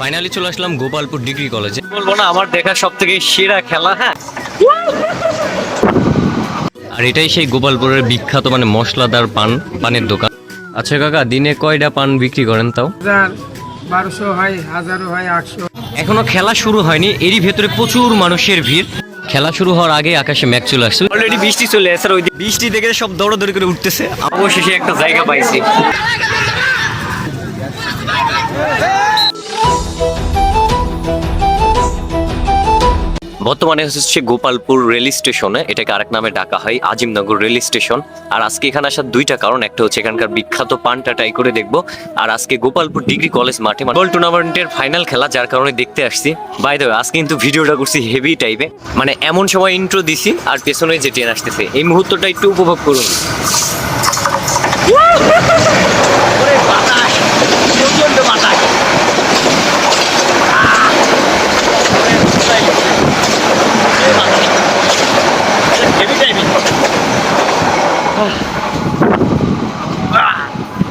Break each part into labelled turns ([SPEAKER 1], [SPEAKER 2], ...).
[SPEAKER 1] Finally চলে আসলাম Gopalpur degree কলেজে
[SPEAKER 2] বলব না আমার দেখা সব থেকে সেরা খেলা হ্যাঁ
[SPEAKER 1] আর এটাই সেই গোপালপুরের বিখ্যাত মানে মশলাদার পান পানের দোকান আচ্ছা কাকা দিনে কয়টা পান বিক্রি করেন তাও
[SPEAKER 3] হাজার বারোশো হয় হাজারও হয় আটশো
[SPEAKER 1] এখনও খেলা শুরু হয়নি এরই ভেতরে প্রচুর মানুষের ভিড় খেলা শুরু হওয়ার আগে আকাশে ম্যাচ চলে আসছে
[SPEAKER 2] অলরেডি বৃষ্টি চলে এসে ওই
[SPEAKER 1] বৃষ্টি দেখে সব দৌড়াদৌড়ি করে উঠতেছে
[SPEAKER 2] অবশেষে একটা জায়গা পাইছি বর্তমানে হচ্ছে গোপালপুর রেল স্টেশনে, এটাকে আরেক নামে ডাকা হয়, আজিমনগর রেল স্টেশন। আর আজকে এখানে আসার দুইটা কারণ, একটা হচ্ছে এখানকার বিখ্যাত পানটা ট্রাই করে দেখব। আর আজকে গোপালপুর ডিগ্রি কলেজ মাঠে ফুটবল টুর্নামেন্টের ফাইনাল খেলা, যার কারণে দেখতে আসছি। বাই দ্য আজকে কিন্তু ভিডিওটা করছি হেভি টাইপে মানে এমন সময় ইন্ট্রো দিছি, আর পেছনে যে ট্রেন আসতেছে, এই মুহূর্তটা একটু উপভোগ করুন ওরে বাতাস প্রচণ্ড বাতাস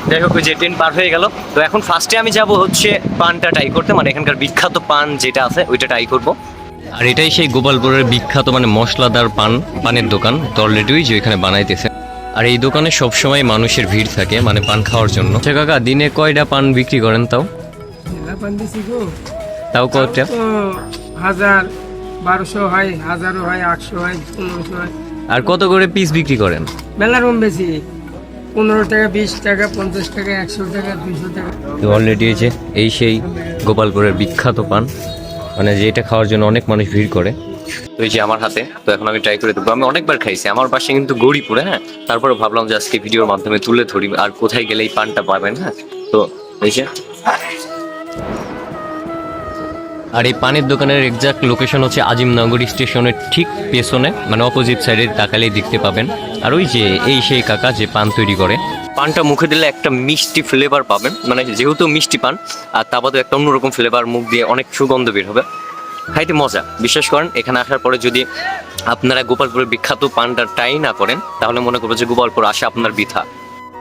[SPEAKER 2] যাই হোক যে ট্রেন পার হয়ে গেল। তো এখন ফার্স্টে আমি যাব হচ্ছে পানটা ট্রাই করতে মানে এখানকার বিখ্যাত পান যেটা আছে ওইটা ট্রাই করব।
[SPEAKER 1] আর এটাই সেই গোপালপুরের বিখ্যাত মানে মশলাদার পান পানের দোকান তো অলরেডি যে এখানে বানাইতেছে। আর এই দোকানে সবসময় মানুষের ভিড় থাকে মানে পান খাওয়ার জন্য। আচ্ছা কাকা দিনে কয়টা পান বিক্রি করেন তাও? তাও কয়টা?
[SPEAKER 3] হাজার বারোশো হয় হাজারও হয় আটশো হয় পনেরোশো হয়।
[SPEAKER 1] আর কত করে পিস বিক্রি করেন?
[SPEAKER 3] মেলা রকম বেশি। পনেরো টাকা, বিশ টাকা, পঞ্চাশ টাকা, একশো টাকা দুশো টাকা।
[SPEAKER 1] অলরেডি যে, এই সেই গোপালপুরের বিখ্যাত পান। মানে যেটা খাওয়ার জন্য অনেক মানুষ ভিড় করে।
[SPEAKER 2] তো এই যে আমার হাতে, তো এখন আমি ট্রাই করে দেবো আমি অনেকবার খাইছি, আমার পাশে কিন্তু গড়িপুরে হ্যাঁ? তারপরে ভাবলাম যে আজকে ভিডিওর মাধ্যমে তুলে ধরি, আর কোথায় গেলে এই পানটা পাবেন হ্যাঁ? তো এই যে
[SPEAKER 1] আর এই পানের দোকানের এক্সাক্ট লোকেশন হচ্ছে আজিমনগর স্টেশনের ঠিক পেছনে মানে অপোজিট সাইডে তাকালেই দেখতে পাবেন। আর ওই যে, এই সেই কাকা যে পান তৈরি করে।
[SPEAKER 2] পানটা মুখে দিলে একটা মিষ্টি ফ্লেভার পাবেন মানে যেহেতু মিষ্টি পান, আর তা বাদেও একটা অন্যরকম ফ্লেভার মুখ দিয়ে অনেক সুগন্ধ বের হবে। খাইতে মজা, বিশ্বাস করেন, এখানে আসার পরে যদি আপনারা গোপালপুরের বিখ্যাত পানটা ট্রাই না করেন, তাহলে মনে করব যে গোপালপুর আসা আপনার বৃথা।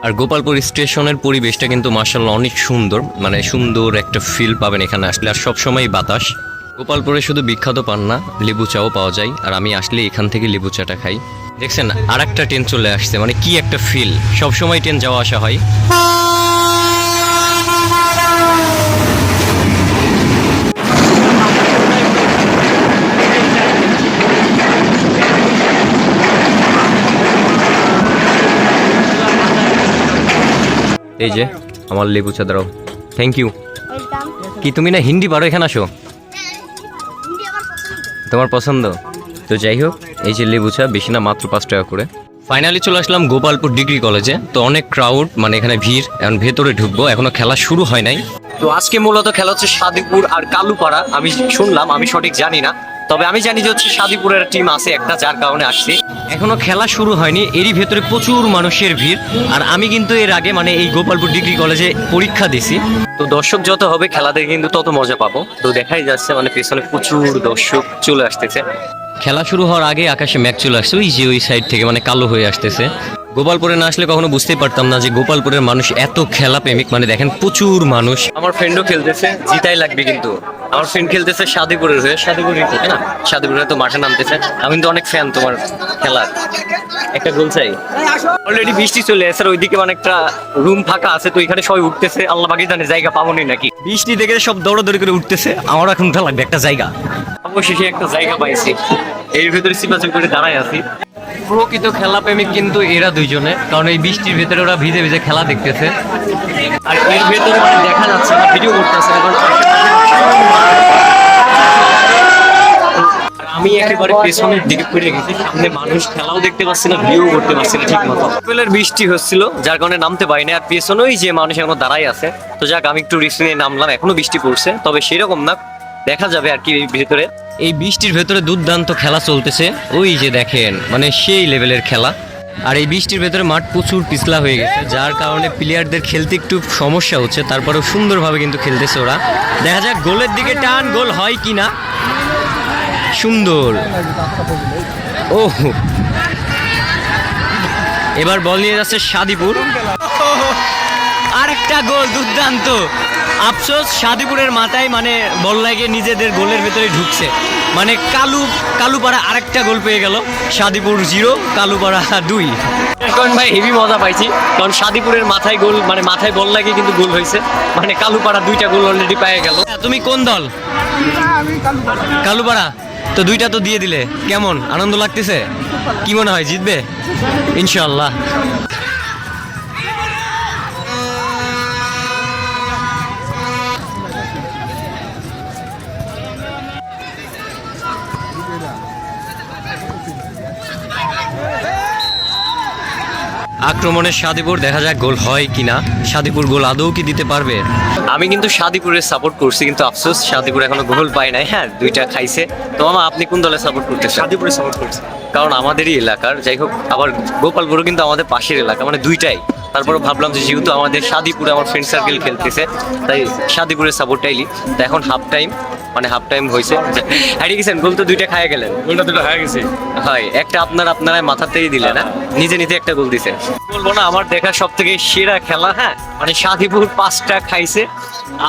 [SPEAKER 1] আর গোপালপুর স্টেশনের পরিবেশটা কিন্তু মার্শাল্লাহ অনেক সুন্দর মানে সুন্দর একটা ফিল পাবেন এখানে আসলে, আর সবসময় বাতাস। গোপালপুরে শুধু বিখ্যাত পান না, লেবু চাও পাওয়া যায়, আর আমি আসলে এখান থেকে লেবু চাটা খাই। দেখছেন আর একটা ট্রেন চলে আসছে মানে কি একটা ফিল সবসময় ট্রেন যাওয়া আসা হয়। এই যে আমার লেবু চা দাঁড়াও। থ্যাংক ইউ কি তুমি না হিন্দি পারো এখানে আসো? তোমার পছন্দ? তো যাই হোক এই যে লেবু চা বেশি না মাত্র পাঁচ টাকা করে। ফাইনালি চলে আসলাম গোপালপুর ডিগ্রি কলেজে। তো অনেক ক্রাউড মানে এখানে ভিড় এখন ভেতরে ঢুকবো এখনও খেলা শুরু হয় নাই।
[SPEAKER 2] তো আজকে মূলত খেলা হচ্ছে সাদিপুর আর কালুপাড়া। আমি শুনলাম আমি সঠিক জানি না। তবে আমি জানি যে হচ্ছে সাদিপুরের টিম আছে একটা যার কারণে আসছি।
[SPEAKER 1] এখনও খেলা শুরু হয়নি এরই ভেতরে প্রচুর মানুষের ভিড় আর আমি কিন্তু এর আগে মানে এই গোপালপুর ডিগ্রি কলেজে পরীক্ষা দিছি
[SPEAKER 2] তো দর্শক যত হবে খেলাতে কিন্তু তত মজা পাবো। তো দেখাই যাচ্ছে মানে পেছনে প্রচুর দর্শক চলে আসতেছে।
[SPEAKER 1] খেলা শুরু হওয়ার আগে আকাশে ম্যাচ চলে আসছে ওই যে ওই সাইড থেকে মানে কালো হয়ে আসতেছে। গোপালপুরে না আসলে কখনো বুঝতেই পারতাম না যে গোপালপুরের মানুষ এত খেলা প্রেমিক মানে দেখেন প্রচুর মানুষ।
[SPEAKER 2] আমার ফ্রেন্ডও খেলতেছে জিতাই লাগবে কিন্তু। আমার ফ্রেন্ড খেলতেছে সাদিপুরের হয়ে সাদিপুরের তাই না? সাদিপুরে তো মাঠে নামতেছে। আমি কিন্তু অনেক ফ্যান তোমার খেলার। একটা গোল চাই। অলরেডি বৃষ্টি চলে এসে ওইদিকে মানে একটা রুম ফাঁকা আছে তো এখানে সবাই উঠতেছে। আল্লাহ বাকি জানে জায়গা পাবো নাকি?
[SPEAKER 1] বৃষ্টি দেখে সব দৌড়াদৌড়ি করে উঠতেছে আমারও এখন লাগবে একটা জায়গা।
[SPEAKER 2] অবশেষে একটা জায়গা পাইছি। এর ভিতরে সিপাচক করে দাঁড়ায় আছি।
[SPEAKER 1] প্রকৃত খেলা প্রেমিক কিন্তু এরা দুইজনে, কারণ এই বৃষ্টির ভেতরে ওরা ভিজে ভিজে খেলা দেখতেছে।
[SPEAKER 2] আর এর ভেতরে মানে দেখা যাচ্ছে না, ভিডিও করতেছে না আমি একেবারে পেছনের দিকে ফিরে গেছি, সামনে মানুষ খেলাও দেখতে পাচ্ছি না ভিউ করতে পারছি না ঠিক মতো। বেলের বৃষ্টি হচ্ছিল, যার কারণে নামতে পারি না আর পেছনেই যে মানুষ এখনও দাঁড়াই আছে, তো যাক, আমি একটু রিস্ক নিয়ে নামলাম, এখনও বৃষ্টি পড়ছে, তবে সেরকম না, দেখা যাবে আর কি ভেতরে।
[SPEAKER 1] এই বৃষ্টির ভেতরে দুর্দান্ত খেলা চলতেছে। ওই যে দেখেন মানে সেই লেভেলের খেলা। আর এই বৃষ্টির ভেতরে মাঠ প্রচুর পিছলা হয়ে গেছে, যার কারণে প্লেয়ারদের খেলতে একটু সমস্যা হচ্ছে, তারপরেও সুন্দরভাবে কিন্তু খেলতেছে ওরা। দেখা যাক, গোলের দিকে টান, গোল হয় কি না? সুন্দর। ও এবার বল নিয়ে যাচ্ছে সাদিপুর। আরেকটা গোল, দুর্দান্ত। আফসোস শাদিপুরের মাথায় মানে বল লাগে নিজেদের গোলের ভেতরে ঢুকছে। মানে কালু কালুপাড়া আরেকটা গোল পেয়ে গেল শাদিপুর জিরো কালুপাড়া দুই।
[SPEAKER 2] কারণ ভাই হেভি মজা পাইছি কারণ সাদিপুরের মাথায় গোল মানে মাথায় বল লাগে কিন্তু গোল হয়েছে। মানে কালুপাড়া দুইটা গোল অলরেডি পেয়ে গেল।
[SPEAKER 1] তুমি কোন দল? কালুপাড়া। তো দুইটা তো দিয়ে দিলে। কেমন? আনন্দ লাগতেছে? কি মনে হয় জিতবে? ইনশাল্লাহ আক্রমণের শাদিপুর দেখা যাক গোল হয় কিনা। শাদিপুর গোল আদৌ কি দিতে পারবে?
[SPEAKER 2] আমি কিন্তু সাদিপুরের সাপোর্ট করছি কিন্তু আফসোস শাদিপুর এখনও গোল পায় নাই। হ্যাঁ দুইটা খাইছে। তো মামা আপনি কোন দলে সাপোর্ট করতে শাদিপুরে সাপোর্ট করছি। কারণ আমাদেরই এলাকার যাই হোক আবার গোপালপুরও কিন্তু আমাদের পাশের এলাকা মানে দুইটাই। তারপরে ভাবলাম যে যেহেতু আমাদের শাদিপুরে আমার ফ্রেন্ড সার্কেল খেলতেছে তাই শাদিপুরের সাপোর্টটাই লি। তো এখন হাফ টাইম মানে হাফ টাইম হয়েছে হারিয়ে গেছেন গোল তো দুইটা খায় গেলেন?
[SPEAKER 4] গোলটা দুটো হয়ে গেছে।
[SPEAKER 2] হয় একটা আপনার আপনারা মাথাতেই দিলে না? নিজে নিজে একটা গোল দিছে। বলব না আমার দেখা সব থেকে সেরা খেলা হ্যাঁ? মানে শাদিপুর পাঁচটা খাইছে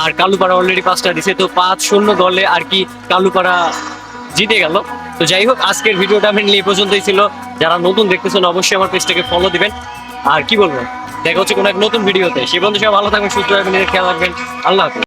[SPEAKER 2] আর কালুপাড়া অলরেডি পাঁচটা দিছে। তো পাঁচ শূন্য দলে আর কি কালুপাড়া জিতে গেল। তো যাই হোক আজকের ভিডিওটা মেনলি এই পর্যন্তই ছিল। যারা নতুন দেখতেছেন অবশ্যই আমার পেজটাকে ফলো দিবেন। আর কি বলব? দেখা হচ্ছে কোনো এক নতুন ভিডিওতে। সে বন্ধু সবাই ভালো থাকবেন, সুস্থ থাকবেন খেয়াল রাখবেন। আল্লাহ হাফিজ।